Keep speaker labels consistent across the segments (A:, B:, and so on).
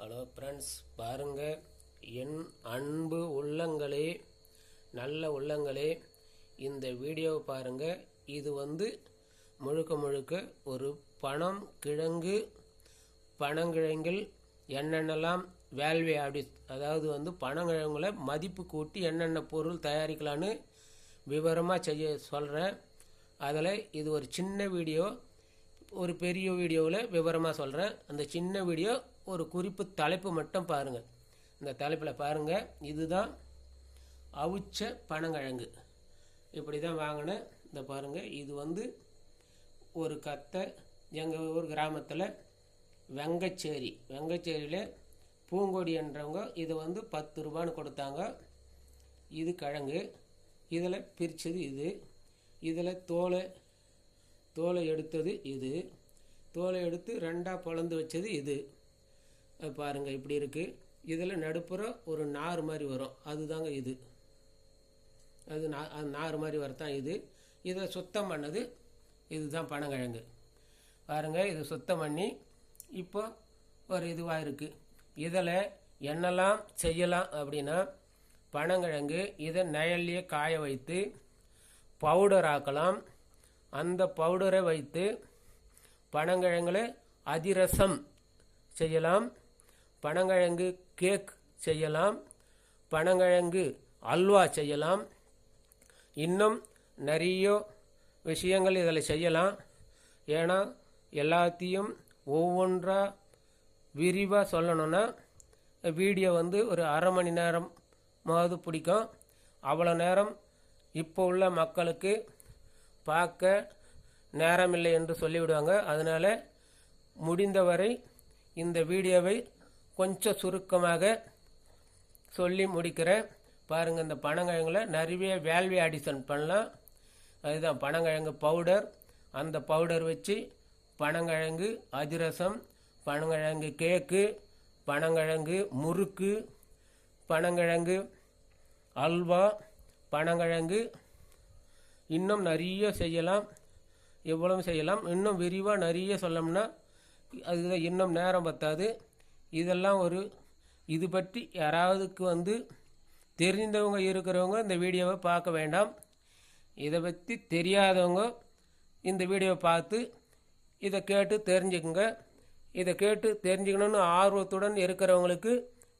A: Hello friends பாருங்க. என் அன்பு உள்ளங்களே நல்ல உள்ளங்களே இந்த வீடியோவை பாருங்க. இது வந்து முழுக்க முழுக்க ஒரு பணம் கிழங்கு பணங்கிழங்கில் என்னென்னலாம் வேல்வே அப்படி அதாவது வந்து பனங்கிழங்குல மதிப்பு கூட்டி என்னென்ன பொருள் தயாரிக்கலான்னு விவரமாக செய்ய சொல்கிறேன் அதில் இது ஒரு சின்ன வீடியோ ஒரு பெரிய வீடியோவில் விவரமாக சொல்கிறேன் அந்த சின்ன வீடியோ ஒரு குறிப்பு தலைப்பு மட்டும் பாருங்கள் இந்த தலைப்பில் பாருங்கள் இதுதான் அவிச்ச பனங்கிழங்கு. இப்படி தான் வாங்கினேன் இந்த பாருங்கள் இது வந்து ஒரு கத்தை எங்கள் ஊர் கிராமத்தில் வெங்கச்சேரி. வெங்கச்சேரியில் பூங்கொடி என்றவங்க இதை வந்து பத்து ரூபான்னு கொடுத்தாங்க. இது கிழங்கு. இதில் பிரித்தது இது. இதில் தோலை தோலை எடுத்தது இது. தோலை எடுத்து ரெண்டாக பிளந்து வச்சது இது. பாருங்கள் இப்படி இருக்குது இதில் நடுப்புற ஒரு நார் மாதிரி வரும். அதுதாங்க இது. அது நா அது நார் மாதிரி வரத்தான் இது. இதை சுத்தம் பண்ணது இதுதான் பனங்கிழங்கு. பாருங்கள் இது சுத்தம் பண்ணி இப்போ ஒரு இதுவாக இருக்குது இதில் என்னெல்லாம் செய்யலாம் அப்படின்னா பனங்கிழங்கு இதை நிழல்லையே காய வைத்து பவுடர் ஆக்கலாம். அந்த பவுடரை வைத்து பனங்கிழங்குல அதிரசம் செய்யலாம். பனங்கிழங்கு கேக் செய்யலாம் பனங்கிழங்கு அல்வா செய்யலாம். இன்னும் நிறைய விஷயங்கள் இதில் செய்யலாம். ஏன்னா எல்லாத்தையும் ஒவ்வொன்றாக விரிவாக சொல்லணும்னா வீடியோ வந்து ஒரு அரை மணி நேரமாவது பிடிக்கும். அவ்வளோ நேரம் இப்போ உள்ள மக்களுக்கு பார்க்க நேரம் இல்லை என்று சொல்லிவிடுவாங்க. அதனால் முடிந்தவரை இந்த வீடியோவை கொஞ்சம் சுருக்கமாக சொல்லி முடிக்கிறேன் பாருங்கள் இந்த பனங்கிழங்குல நிறைய வேல்வி ஆடிஷன் பண்ணலாம். அதுதான் பனங்கிழங்கு பவுடர் அந்த பவுடர் வச்சு பனங்கிழங்கு அதிரசம் பனங்கிழங்கு கேக்கு பனங்கிழங்கு முறுக்கு பனங்கிழங்கு அல்வா பனங்கிழங்கு இன்னும் நிறைய செய்யலாம் எவ்வளவு செய்யலாம் இன்னும் விரிவாக நிறைய சொல்லணும்னா அதுதான் இன்னும் நேரம் பத்தாது. இதெல்லாம் ஒரு இது பற்றி யாராவதுக்கு வந்து தெரிந்தவங்க இருக்கிறவங்க இந்த வீடியோவை பார்க்க வேண்டாம். இதை பற்றி தெரியாதவங்க இந்த வீடியோவை பார்த்து இதை கேட்டு தெரிஞ்சுக்குங்க. இதை கேட்டு தெரிஞ்சுக்கணுன்னு ஆர்வத்துடன் இருக்கிறவங்களுக்கு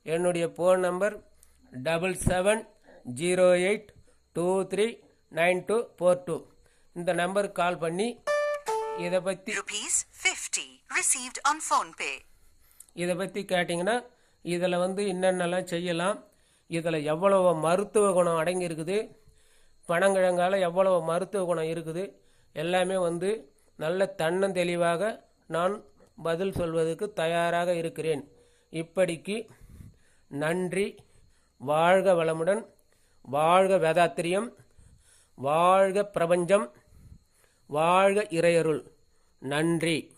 A: என்னுடைய phone number double seven zero eight two three nine two four two இந்த நம்பருக்கு கால் பண்ணி இதை பற்றி
B: rupees fifty received on PhonePe.
A: இதை பற்றி கேட்டிங்கன்னா இதில் வந்து என்னென்னலாம் செய்யலாம் இதில் எவ்வளவு மருத்துவ குணம் அடங்கியிருக்குது பனங்கிழங்கால் பனங்கிழங்கால எவ்வளவு மருத்துவ குணம் இருக்குது எல்லாமே வந்து நல்ல தன்னந்தெளிவாக நான் பதில் சொல்வதற்கு தயாராக இருக்கிறேன். இப்படிக்கு நன்றி வாழ்க வளமுடன் வாழ்க வேதாத்திரியம் வாழ்க பிரபஞ்சம் வாழ்க இறையருள். நன்றி.